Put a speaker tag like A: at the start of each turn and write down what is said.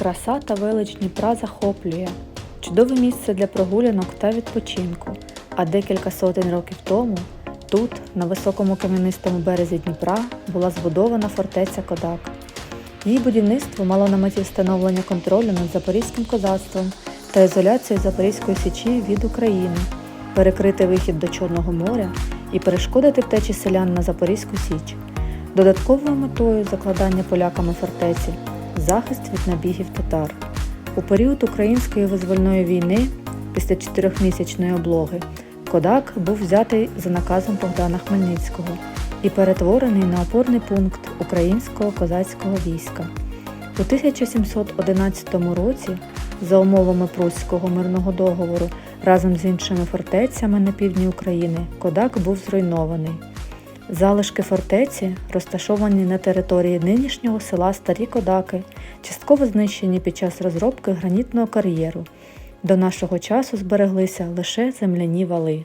A: Краса та велич Дніпра захоплює. Чудове місце для прогулянок та відпочинку. А декілька сотень років тому тут, на високому кам'янистому березі Дніпра, була збудована фортеця Кодак. Її будівництво мало на меті встановлення контролю над запорізьким козацтвом та ізоляцію Запорізької січі від України, перекрити вихід до Чорного моря і перешкодити втечі селян на Запорізьку Січ. Додатковою метою закладання поляками фортеці захист від набігів татар. У період Української визвольної війни, після чотирьохмісячної облоги, Кодак був взятий за наказом Богдана Хмельницького і перетворений на опорний пункт українського козацького війська. У 1711 році, за умовами Прусського мирного договору, разом з іншими фортецями на півдні України, Кодак був зруйнований. Залишки фортеці, розташовані на території нинішнього села Старі Кодаки, частково знищені під час розробки гранітного кар'єру. До нашого часу збереглися лише земляні вали.